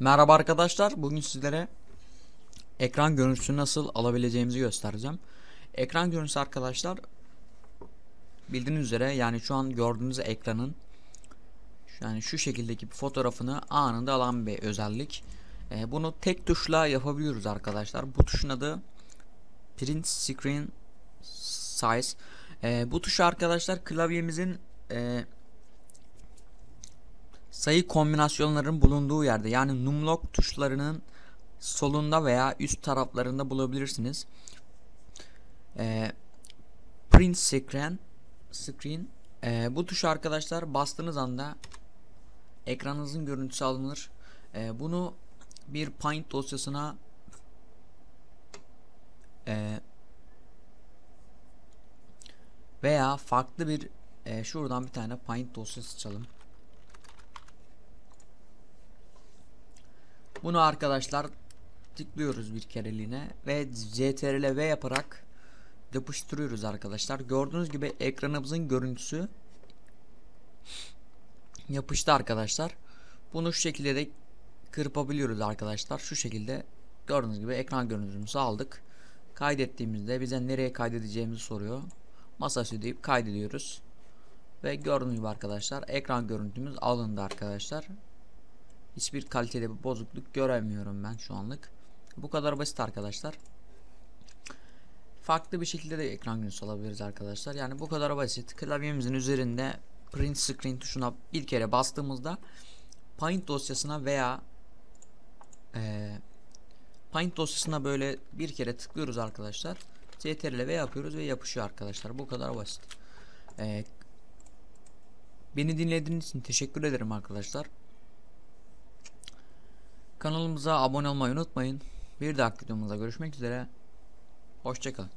Merhaba arkadaşlar. Bugün sizlere ekran görüntüsü nasıl alabileceğimizi göstereceğim. Ekran görüntüsü arkadaşlar bildiğiniz üzere yani şu an gördüğünüz ekranın yani şu şekildeki bir fotoğrafını anında alan bir özellik. Ee, bunu tek tuşla yapabiliyoruz arkadaşlar. Bu tuşun adı Print Screen Size. Ee, bu tuşu arkadaşlar klavyemizin e, sayı kombinasyonlarının bulunduğu yerde yani numlock tuşlarının solunda veya üst taraflarında bulabilirsiniz. Ee, print screen screen ee, bu tuşu arkadaşlar bastığınız anda ekranınızın görüntüsü alınır. Ee, bunu bir Paint dosyasına e, veya farklı bir e, şuradan bir tane Paint dosyası açalım. Bunu arkadaşlar tıklıyoruz bir kereliğine ve CTRL V yaparak yapıştırıyoruz arkadaşlar. Gördüğünüz gibi ekranımızın görüntüsü yapıştı arkadaşlar. Bunu şu şekilde de kırpabiliyoruz arkadaşlar. Şu şekilde gördüğünüz gibi ekran görüntümüzü aldık. Kaydettiğimizde bize nereye kaydedeceğimizi soruyor. Masaüstü deyip kaydediyoruz. Ve gördüğünüz gibi arkadaşlar ekran görüntümüz alındı arkadaşlar. Hiçbir kalitede bir bozukluk göremiyorum ben şu anlık. Bu kadar basit arkadaşlar. Farklı bir şekilde de ekran görüntüsü alabiliriz arkadaşlar. Yani bu kadar basit. Klavyemizin üzerinde print screen tuşuna bir kere bastığımızda Paint dosyasına veya e, Paint dosyasına böyle bir kere tıklıyoruz arkadaşlar. CTRL V yapıyoruz ve yapışıyor arkadaşlar. Bu kadar basit. E, beni dinlediğiniz için teşekkür ederim arkadaşlar. Kanalımıza abone olmayı unutmayın. Bir dahaki videomuzda görüşmek üzere. Hoşçakalın.